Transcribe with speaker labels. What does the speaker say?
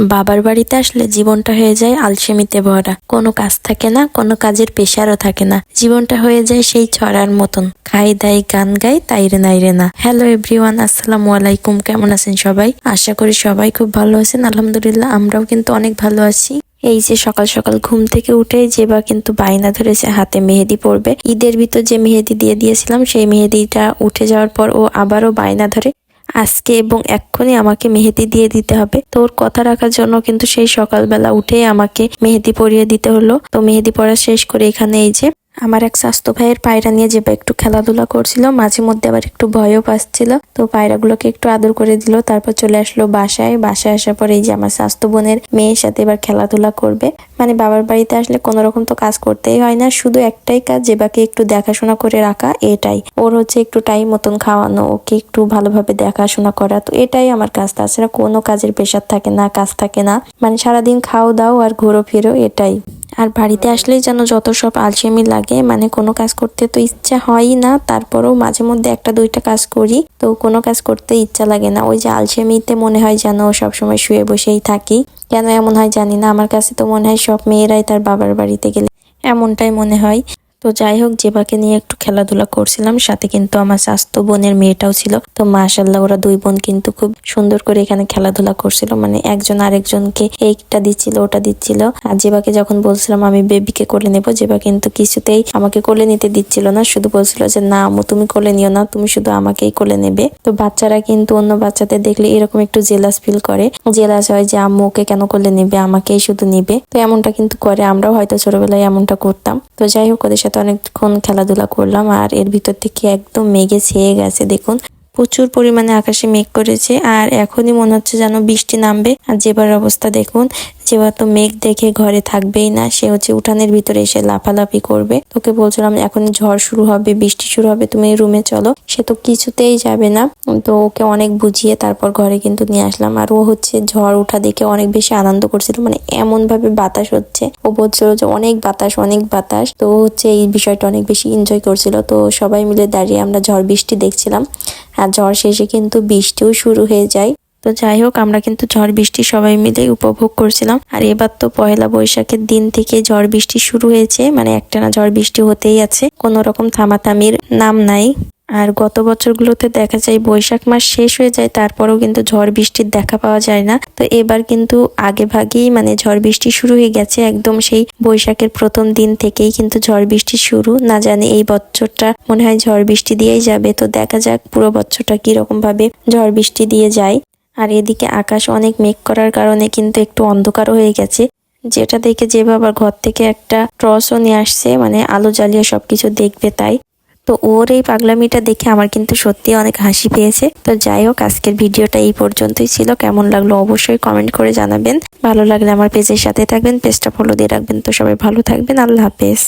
Speaker 1: বাবার বাড়িতে আসলে জীবনটা হয়ে যায় আলসেমিতে ভরা। কোনো কাজ থাকে না, কোনো কাজের পেশারও থাকে না। জীবনটা হয়ে যায় সেই ছড়ার মতন। খাই দাই, গান গাই তাইরে নাইরে না। হ্যালো এভরিওয়ান আসসালামু আলাইকুম। কেমন আছেন সবাই? আশা করি সবাই খুব ভালো আছেন। আলহামদুলিল্লাহ, আমরাও কিন্তু অনেক ভালো আছি। এই যে সকাল সকাল ঘুম থেকে উঠে যে বা কিন্তু বাইনা ধরেছে, হাতে মেহেদি পড়বে ঈদের ভিতর যে মেহেদি দিয়ে দিয়েছিলাম, সেই মেহেদিটা উঠে যাওয়ার পর ও আবারও বায়না ধরে আজকে এবং এক্ষুনি আমাকে মেহেদি দিয়ে দিতে হবে। তো ওর কথা রাখার জন্য কিন্তু সেই সকালবেলা উঠে আমাকে মেহেদি পরিয়ে দিতে হলো। তো মেহেদি পড়া শেষ করে এখানে এই যে আমার এক স্বাস্থ্য ভাইয়ের পায়রা নিয়ে যে একটু খেলাধুলা করছিল, মাঝে মধ্যে আবার একটু ভয়ও পাচ্ছিল। তো পায়রাগুলোকে একটু আদর করে দিল, তারপর চলে আসলো বাসায়। বাসায় আসার পরে এই যে আমার স্বাস্থ্য বোনের মেয়ের সাথে এবার খেলাধুলা করবে। মানে বাবার বাড়িতে আসলে কোনো রকম তো কাজ করতেই হয় না, শুধু একটাই কাজ যেবাকে একটু দেখাশোনা করে রাখা, এটাই। ওর হচ্ছে একটু টাইম মতন খাওয়ানো, ওকে একটু ভালোভাবে দেখাশোনা করা, তো এটাই আমার কাজ। তাছাড়া কোনো কাজের প্রেশার থাকে না, কাজ থাকে না। মানে সারাদিন খাও দাও আর ঘোরো ফেরো এটাই। আর বাড়িতে আসলেই যেন যত সব আলসেমি লাগে মানে কোনো কাজ করতে তো ইচ্ছা হয়ই না, তারপরেও মাঝে মধ্যে একটা দুইটা কাজ করি, তো কোনো কাজ করতে ইচ্ছা লাগে না। ওই যে আলসেমিতে মনে হয় যেন সবসময় শুয়ে বসেই থাকি। কেন এমন হয় জানি না, আমার কাছে তো মনে হয় সব মেয়েরাই তার বাবার বাড়িতে গেলে এমনটাই মনে হয়। তো যাই হোক জেবাকে নিয়ে একটু খেলাধুলা করছিলাম। সাথে কিন্তু আমার স্বাস্থ্য বোনের মেয়েটাও ছিল। তো মাশাল্লাহ ওরা দুই বোন কিন্তু খুব সুন্দর করে এখানে খেলাধুলা করছিল। মানে একজন আরেকজনকে এইটা দিচ্ছিল, ওটা দিচ্ছিল। আর জেবাকে যখন বলছিলাম, আমি বেবিকে কোলে নেব, জেবা কিন্তু কিছুতেই আমাকে কোলে নিতে দিচ্ছিল না। শুধু বলছিল যে, না আম্মু, তুমি কোলে নিও না, তুমি শুধু আমাকেই কোলে নেবে। তো বাচ্চারা কিন্তু অন্য বাচ্চাদের দেখলে এরকম একটু জেলাস ফিল করে। জেলাস হয় যে, আম্মু, ওকে কেন কোলে নেবে? আমাকেই শুধু নিবে। তো এমনটা কিন্তু করে। আমরাও হয়তো ছোটবেলায় এমনটা করতাম। তো যাই হোক ওদের সাথে অনেকক্ষণ খেলাধুলা করলাম আর এর ভিতর থেকে একদম মেঘে ছেয়ে গেছে, দেখুন। প্রচুর পরিমাণে আকাশে মেঘ করেছে আর এখনই মনে হচ্ছে যেন বৃষ্টি নামবে। আর যেবার অবস্থা, দেখুন যেবার তো মেঘ দেখে ঘরে থাকবেই না, সে হচ্ছে উঠানের ভিতরে এসে লাফালাফি করবে। তোকে বলছিলাম এখন ঝড় শুরু হবে, বৃষ্টি শুরু হবে, তুমি রুমে চলো। সে তো কিছুতেই যাবে না। তো ওকে অনেক বুঝিয়ে তারপর ঘরে কিন্তু নিয়ে আসলাম। আর ও হচ্ছে ঝড় উঠা দেখে অনেক বেশি আনন্দ করছিল। মানে এমন ভাবে বাতাস হচ্ছে। ও বলছিল যে অনেক বাতাস অনেক বাতাস। তো হচ্ছে এই বিষয়টা অনেক বেশি এনজয় করছিল। তো সবাই মিলে দাঁড়িয়ে আমরা ঝড় বৃষ্টি দেখছিলাম। আর ঝড় শেষে কিন্তু বৃষ্টিও শুরু হয়ে যায়। তো যাই হোক, আমরা কিন্তু ঝড় বৃষ্টি সবাই মিলে উপভোগ করছিলাম। আর এবার তো পয়লা বৈশাখের দিন থেকে ঝড় বৃষ্টি শুরু হয়েছে। মানে একটানা ঝড় বৃষ্টি হতেই আছে। কোনো রকম থামাথামির নাম নাই। আর গত বছরগুলোতে দেখা যায় বৈশাখ মাস শেষ হয়ে যায়, তারপরেও কিন্তু ঝড় বৃষ্টির দেখা পাওয়া যায় না। তো এবার কিন্তু আগে ভাগেই মানে ঝড় বৃষ্টি শুরু হয়ে গেছে। একদম সেই বৈশাখের প্রথম দিন থেকেই কিন্তু ঝড় বৃষ্টি শুরু। না জানি এই বছরটা মনে হয় ঝড় বৃষ্টি দিয়েই যাবে। তো দেখা যাক পুরো বছরটা কীরকম ভাবে ঝড় বৃষ্টি দিয়ে যায়। আর এদিকে আকাশ অনেক মেঘ করার কারণে কিন্তু একটু অন্ধকারও হয়ে গেছে। যেটা দেখে যে বাবার ঘর থেকে একটা টর্চও নিয়ে আসছে মানে আলো জ্বালিয়ে সবকিছু দেখবে তাই। তো ওর এই পাগলামিটা দেখে আমার কিন্তু সত্যি অনেক হাসি পেয়েছে। তো যাই হোক, আজকের ভিডিওটা এই পর্যন্তই ছিল। কেমন লাগল অবশ্যই কমেন্ট করে জানাবেন। ভালো লাগলে আমার পেজের সাথে থাকবেন, পেজটা ফলো দিয়ে রাখবেন। তো সবাই ভালো থাকবেন। আল্লাহ হাফেজ।